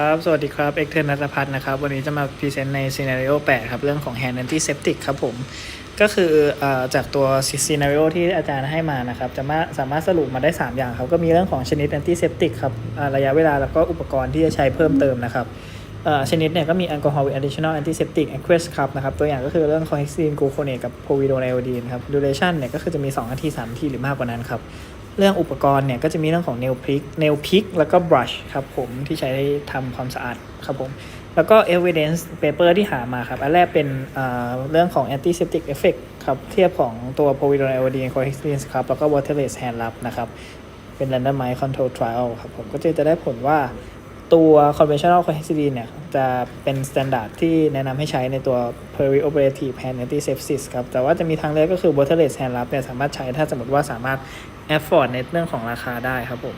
ครับ สวัสดีครับ เอกเทนนัทพัฒน์นะครับ วันนี้จะมาพรีเซนต์ใน Scenario 8ครับ เรื่องของ Hand Antiseptic ครับผม ก็คืออจากตัว Scenario ที่อาจารย์ให้มานะครับ จะมาสามารถสรุปมาได้ 3 อย่างครับ ก็มีเรื่องของชนิด Antiseptic ครับ ระยะเวลาแล้วก็อุปกรณ์ที่จะใช้เพิ่มเติมนะครับชนิดเนี่ยก็มีแอลกอฮอล์ with additional antiseptic aqueous ครับนะครับ ตัวอย่างก็คือเรื่อง chlorhexidine gluconate กับ povidone iodine ครับ duration เนี่ยก็คือจะมี 2 นาที 3 นาทีหรือมากกว่านั้นครับ เรื่องอุปกรณ์เนี่ยก็จะมีเรื่องของ nail pick nail pick แล้วก็ brush ครับผมที่ใช้ทำความสะอาดครับผมแล้วก็ evidence paper ที่หามาครับ อันแรกเป็นเรื่องของ antiseptic effect ครับ เทียบของตัว povidone iodine chlorhexidine ครับ แล้วก็ waterless hand rub นะครับ เป็น randomized control trial ครับ ผมก็จะจะได้ผลว่า ตัว conventional chlorhexidine เนี่ย จะเป็น standard ที่แนะนำให้ใช้ในตัว perioperative hand antisepsis ครับ แต่ว่าจะมีทางเลือกก็คือ waterless hand rub เนี่ยสามารถใช้ถ้าสมมติว่าสามารถ afford ในเรื่องของราคาได้ครับผม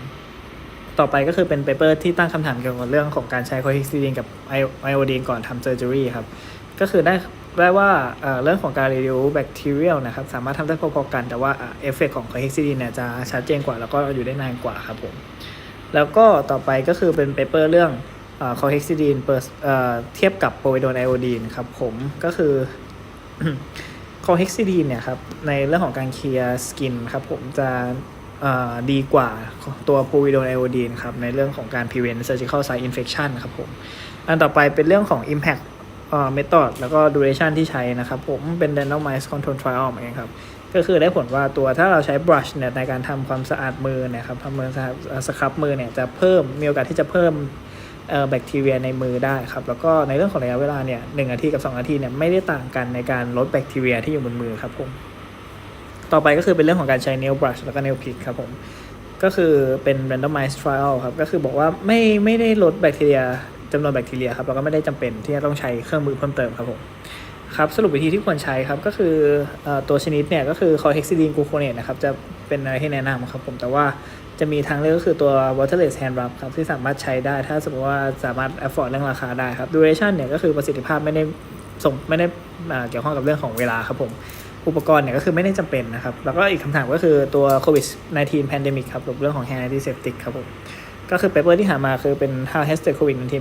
ต่อไปก็คือเป็นเปเปอร์ที่ตั้งคำถามเกี่ยวกับเรื่องของการใช้คอฮิสตีกับไอโอดีนก่อนทำเซอร์เจอรี่ครับ ก็คือได้ได้ว่าเรื่องของการรีดิวแบคทีเรียลนะครับ สามารถทำได้พอๆกัน แต่ว่าเอฟเฟกของคอฮิสตีนเนี่ยจะชัดเจนกว่าแล้วก็อยู่ได้นานกว่าครับผม แล้วก็ต่อไปก็คือเป็นเปเปอร์เรื่องคอเฮกซิดีนเปิดเทียบกับโปรวิโดนไอโอดีนครับผมก็คือคอเฮกซิดีนเนี่ยครับในเรื่องของการเคลียร์สกินครับผมจะดีกว่าตัวโปรวิโดนไอโอดีนครับในเรื่องของการ prevent surgical site infection ครับผม อันต่อไปเป็นเรื่องของ impact เอ่อ method แล้วก็ duration ที่ใช้นะครับ ผมเป็น randomized control trial เหมือนกันครับ ก็คือได้ผลว่าตัวถ้าเราใช้ brush เนี่ยในการทำความสะอาดมือนะครับทำมือสะอาดสครับมือเนี่ยจะเพิ่มมีโอกาสที่จะเพิ่มแบคทีเรียในมือได้ครับ แล้วก็ในเรื่องของระยะเวลาเนี่ยหนึ่งนาทีกับ 2 นาทีเนี่ยไม่ได้ต่างกันในการลดแบคทีเรียที่อยู่บนมือครับผมต่อไปก็คือเป็นเรื่องของการใช้ nail brush แล้วก็ nail pick ครับผมก็คือเป็น randomized trial ครับ ก็คือบอกว่าไม่ไม่ได้ลดแบคทีเรีย จำนวนแบคทีเรียครับแล้วก็ไม่ได้จำเป็นที่จะต้องใช้เครื่องมือเพิ่มเติมครับผมครับสรุปวิธีที่ควรใช้ครับก็คืออตัวชนิดเนี่ยก็คือคอเฮกซิดีนกูโคเนตนะครับจะเป็นอะไรที่แนะนำครับผมแต่ว่าจะมีทางเลือกก็คือตัว waterless hand rub ครับที่สามารถใช้ได้ถ้าสมมติว่าสามารถ afford เรื่องราคาได้ครับ duration เนี่ยก็คือประสิทธิภาพไม่ได้ส่งไม่ได้เกี่ยวข้องกับเรื่องของเวลาครับผมอุปกรณ์เนี่ยก็คือไม่ได้จำเป็นนะครับ แล้วก็อีกคำถามก็คือตัว covid 19 pandemic ครับเรื่องของ hand antiseptic ครับผม ก็คือเปเปอร์ที่หามาคือเป็น how has the COVID-19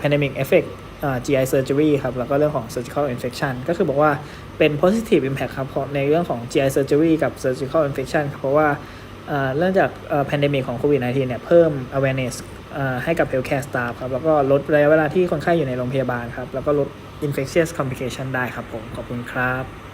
pandemic affect อ่า GI surgery ครับ แล้วก็เรื่องของ surgical infection ก็คือบอกว่าเป็น positive impact ครับในเรื่องของ GI surgery กับ surgical infection ครับเพราะว่าเรื่องจาก pandemic ของ COVID-19 เนี่ย เพิ่ม awareness ให้กับ healthcare staff ครับ แล้วก็ลดระยะเวลาที่คนไข้อยู่ในโรงพยาบาลครับ แล้วก็ลด infectious complication ได้ครับผม ขอบคุณครับ